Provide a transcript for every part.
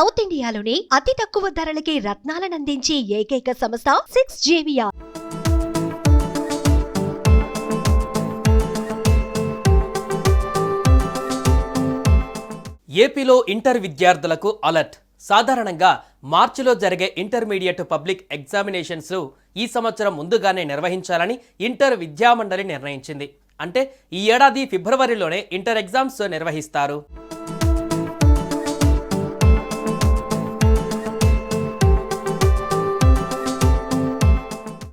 South ఇండియాలోని అతి తక్కువ ధరలకి రత్నాలనందించే ఏకైక సంస్థ సిక్స్ జేవియా ఏపీలో ఇంటర్ విద్యార్థులకు అలర్ట్. సాధారణంగా మార్చిలో జరిగే ఇంటర్మీడియట్ పబ్లిక్ ఎగ్జామినేషన్స్ ఈ సంవత్సరం ముందుగానే నిర్వహించాలని ఇంటర్ విద్యామండలి నిర్ణయించింది. అంటే ఈ ఏడాది ఫిబ్రవరిలోనే ఇంటర్ ఎగ్జామ్స్ నిర్వహిస్తారు.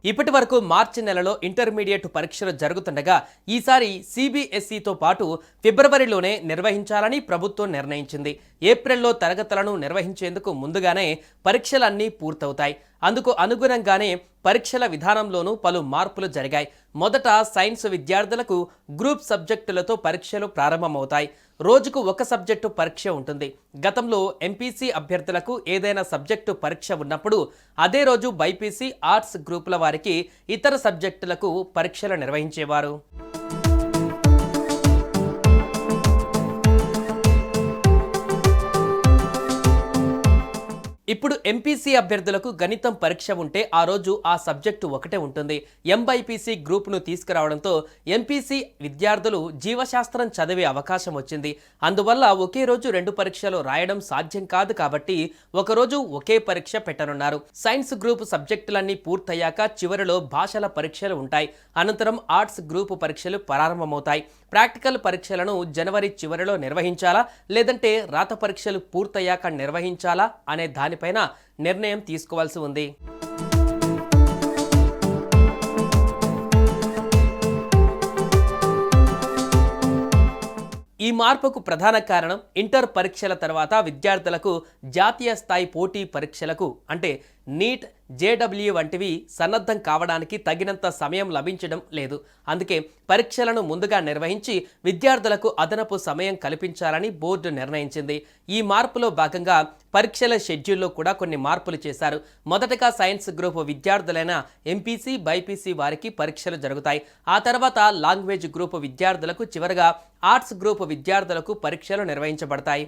ఇప్పటి వరకు మార్చి నెలలో ఇంటర్మీడియట్ పరీక్షలు జరుగుతుండగా ఈసారి సిబిఎస్ఈతో పాటు ఫిబ్రవరిలోనే నిర్వహించాలని ప్రభుత్వం నిర్ణయించింది. ఏప్రిల్లో తరగతులను నిర్వహించేందుకు ముందుగానే పరీక్షలన్నీ పూర్తవుతాయి. అందుకు అనుగుణంగానే పరీక్షల విధానంలోనూ పలు మార్పులు జరిగాయి. మొదట సైన్స్ విద్యార్థులకు గ్రూప్ సబ్జెక్టులతో పరీక్షలు ప్రారంభమవుతాయి. రోజుకు ఒక సబ్జెక్టు పరీక్ష ఉంటుంది. గతంలో ఎంపీసీ అభ్యర్థులకు ఏదైనా సబ్జెక్టు పరీక్ష ఉన్నప్పుడు అదే రోజు బైపీసీ ఆర్ట్స్ గ్రూపుల వారికి ఇతర సబ్జెక్టులకు పరీక్షలు నిర్వహించేవారు. ఇప్పుడు ఎంపీసీ అభ్యర్థులకు గణితం పరీక్ష ఉంటే ఆ రోజు ఆ సబ్జెక్టు ఒకటే ఉంటుంది. ఎంబైపీసీ గ్రూప్ను తీసుకురావడంతో ఎంపీసీ విద్యార్థులు జీవశాస్త్రం చదివే అవకాశం వచ్చింది. అందువల్ల ఒకే రోజు రెండు పరీక్షలు రాయడం సాధ్యం కాదు కాబట్టి ఒకరోజు ఒకే పరీక్ష పెట్టనున్నారు. సైన్స్ గ్రూప్ సబ్జెక్టులన్నీ పూర్తయ్యాక చివరిలో భాషల పరీక్షలు ఉంటాయి. అనంతరం ఆర్ట్స్ గ్రూప్ పరీక్షలు ప్రారంభమవుతాయి. ప్రాక్టికల్ పరీక్షలను జనవరి చివరిలో నిర్వహించాలా? లేదంటే రాత పరీక్షలు పూర్తయ్యాక నిర్వహించాలా? అనే దాని దానిపైన నిర్ణయం తీసుకోవాల్సి ఉంది. ఈ మార్పుకు ప్రధాన కారణం ఇంటర్ పరీక్షల తర్వాత విద్యార్థులకు జాతీయ స్థాయి పోటీ పరీక్షలకు అంటే నీట్ జేడబ్ల్యూ వంటివి సన్నద్ధం కావడానికి తగినంత సమయం లభించడం లేదు. అందుకే పరీక్షలను ముందుగా నిర్వహించి విద్యార్థులకు అదనపు సమయం కల్పించాలని బోర్డు నిర్ణయించింది. ఈ మార్పులో భాగంగా పరీక్షల షెడ్యూల్లో కూడా కొన్ని మార్పులు చేశారు. మొదటగా సైన్స్ గ్రూప్ విద్యార్థులైన ఎంపీసీ బైపీసీ వారికి పరీక్షలు జరుగుతాయి. ఆ తర్వాత లాంగ్వేజ్ గ్రూప్ విద్యార్థులకు చివరగా ఆర్ట్స్ గ్రూప్ విద్యార్థులకు పరీక్షలు నిర్వహించబడతాయి.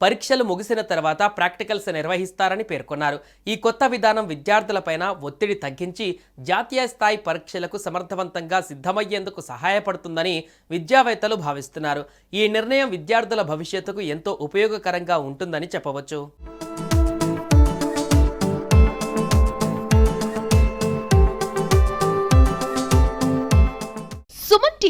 పరీక్షలు ముగిసిన తర్వాత ప్రాక్టికల్స్ నిర్వహిస్తారని పేర్కొన్నారు. ఈ కొత్త విధానం విద్యార్థులపైన ఒత్తిడి తగ్గించి జాతీయ స్థాయి పరీక్షలకు సమర్థవంతంగా సిద్ధమయ్యేందుకు సహాయపడుతుందని విద్యావేత్తలు భావిస్తున్నారు. ఈ నిర్ణయం విద్యార్థుల భవిష్యత్తుకు ఎంతో ఉపయోగకరంగా ఉంటుందని చెప్పవచ్చు.